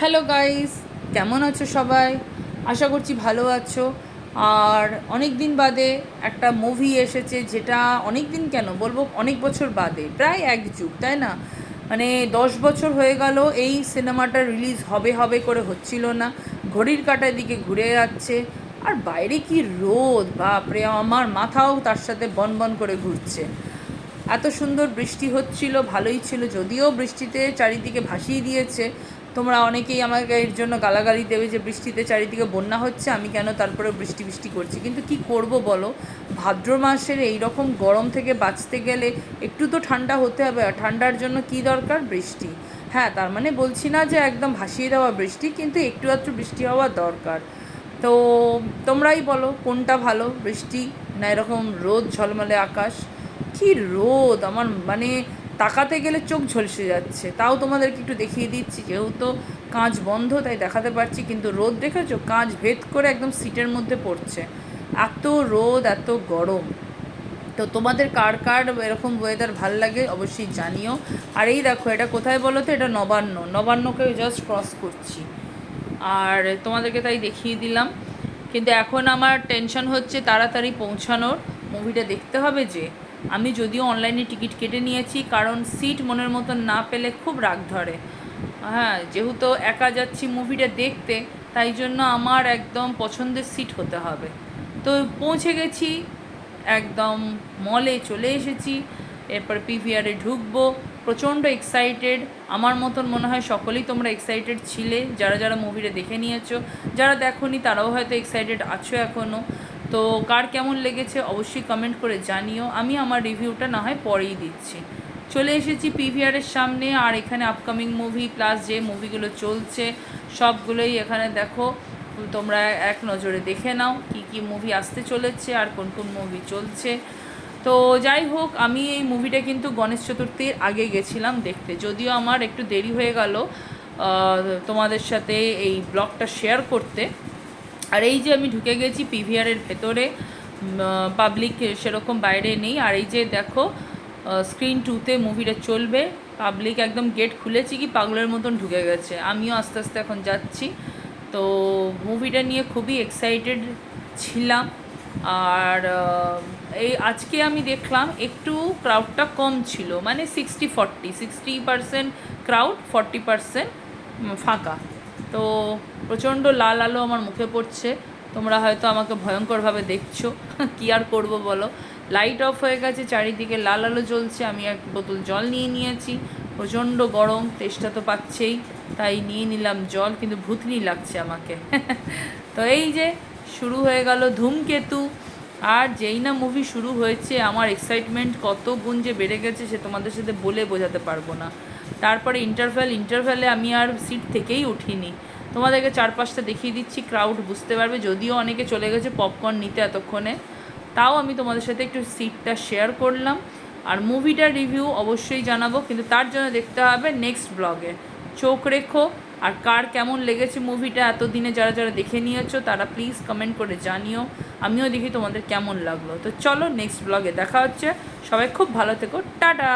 Hello guys কেমন আছো সবাই? আশা করছি ভালো আছো। আর অনেক দিন বাদে একটা মুভি এসেছে যেটা অনেক দিন কেন? বলব অনেক বছর বাদে, প্রায় এক যুগ, তাই না? মানে দশ বছর হয়ে গেল, এই সিনেমাটা রিলিজ হবে হবে করে হচ্ছিল না। ঘড়ির কাটার দিকে ঘুরে যাচ্ছে। আর বাইরে কি রোদ, বাপরে, আমার মাথাও তার সাথে বন বন করে ঘুরছে। এত সুন্দর বৃষ্টি হচ্ছিল, ভালোই ছিল, যদিও বৃষ্টিতে চারিদিকে ভাসিয়ে দিয়েছে। তোমরা অনেকেই আমাকে এর জন্য গালাগালি দেবে যে বৃষ্টিতে চারিদিকে বন্যা হচ্ছে, আমি কেন তারপরে বৃষ্টি বৃষ্টি করছি। কিন্তু কি করব বলো? ভাদ্র মাসের এই রকম গরম থেকে বাঁচতে গেলে একটু তো ঠান্ডা হতে হবে, আর ঠান্ডার জন্য কি দরকার? বৃষ্টি। হ্যাঁ তার মানে বলছি না যে একদম ভাসিয়ে দেওয়া বৃষ্টি, কিন্তু একটু আধটু বৃষ্টি হওয়া দরকার। তো তোমরাই বলো, কোনটা ভালো? বৃষ্টি না এরকম রোদ ঝলমলে আকাশ? কি রোদ! আমার মানে তাকাতে গেলে চোখ ঝলসে যাচ্ছে। তাও তোমাদেরকে একটু দেখিয়ে দিচ্ছি, যেহেতু কাঁচ বন্ধ, তাই দেখাতে পারছি, কিন্তু রোদ দেখেছ? কাঁচ ভেদ করে একদম সিটের মধ্যে পড়ছে। এত রোদ, এত গরম। তো তোমাদের কার কার এরকম ওয়েদার ভালো লাগে অবশ্যই জানিও। আর এই দেখো, এটা কোথায় বলো তো? এটা নবান্ন। নবান্নকে জাস্ট ক্রস করছি। আর তোমাদেরকে তাই দেখিয়ে দিলাম। কিন্তু এখন আমার টেনশন হচ্ছে তাড়াতাড়ি পৌঁছানোর। মুভিটা দেখতে হবে যে আমি যদিও অনলাইনে টিকিট কেটে নিয়েছি, কারণ সিট মনের মতন না পেলে খুব রাগ ধরে। হ্যাঁ যেহেতু একা যাচ্ছি মুভিটা দেখতে, তাই জন্য আমার একদম পছন্দের সিট হতে হবে। তো পৌঁছে গেছি, একদম মলে চলে এসেছি, এরপর পিভিআরে ঢুকবো। প্রচণ্ড এক্সাইটেড আমার মতন মনে হয় সকলেই তোমরা এক্সাইটেড ছিলে, যারা যারা মুভিটা দেখে নিয়েছো। যারা দেখোনি, তারাও হয়তো এক্সাইটেড আছো এখনও তো কার কেমন লেগেছে অবশ্যই কমেন্ট করে জানিও। আমি আমার রিভিউটা না হয় পরেই দিচ্ছি। চলে এসেছি পিভিআরের সামনে, আর এখানে আপকামিং মুভি প্লাস যে মুভিগুলো চলছে, সবগুলোই এখানে দেখো। তোমরা এক নজরে দেখে নাও কি কি মুভি আসতে চলেছে আর কোন কোন মুভি চলছে। তো যাই হোক, আমি এই মুভিটা কিন্তু গণেশ চতুর্থীর আগে গেছিলাম দেখতে। যদিও আমার একটু দেরি হয়ে গেল তোমাদের সাথে এই ব্লগটা শেয়ার করতে। আর এই যে আমি ঢুকে গেছি পিভিআরের ভেতরে পাবলিক সেরকম বাইরে নেই। আর এই যে দেখো স্ক্রিন টুতে মুভিটা চলবে। পাবলিক একদম গেট খুলেছি কি পাগলের মতন ঢুকে গেছে। আমিও আস্তে আস্তে এখন যাচ্ছি। তো মুভিটা নিয়ে খুবই এক্সাইটেড ছিলাম। আর এই আজকে আমি দেখলাম একটু ক্রাউডটা কম ছিল। মানে sixty forty sixty percent crowd forty percent ফাঁকা। তো প্রচণ্ড লাল আলো আমার মুখে পড়ছে। তোমরা হয়তো আমাকে ভয়ঙ্করভাবে দেখছ। কি আর করব বলো? লাইট অফ হয়ে গেছে, চারিদিকে লাল আলো জ্বলছে। আমি এক বোতল জল নিয়ে নিয়েছি। প্রচণ্ড গরম, তেষ্টা তো পাচ্ছেই। তাই নিয়ে নিলাম জল, কিন্তু ভূতনি লাগছে আমাকে। তো এই যে, শুরু হয়ে গেল ধূমকেতু। আর যেই না মুভি শুরু হয়েছে, আমার এক্সাইটমেন্ট কত গুণ যে বেড়ে গেছে, সে তোমাদের সাথে বলে বোঝাতে পারব না। তারপরে ইন্টারভ্যাল ইন্টারভ্যালে আমি আর সিট থেকেই উঠিনি। তোমাদেরকে চারপাশটা দেখিয়ে দিচ্ছি ক্রাউড বুঝতে পারবে, যদিও অনেকে চলে গেছে পপকর্ন নিতে এতক্ষণে। তাও আমি তোমাদের সাথে একটু সিটটা শেয়ার করলাম। আর মুভিটার রিভিউ অবশ্যই জানাব, কিন্তু তার জন্য দেখতে হবে নেক্সট ব্লগে চোখ রেখো, আর কার কেমন লেগেছে মুভিটা এতদিনে যারা যারা দেখে নিয়েছো, তারা প্লিজ কমেন্ট করে জানিও। আমিও দেখি তোমাদের কেমন লাগল। তো চলো নেক্সট ব্লগে দেখা হচ্ছে। সবাই খুব ভালো থেকো। টাটা!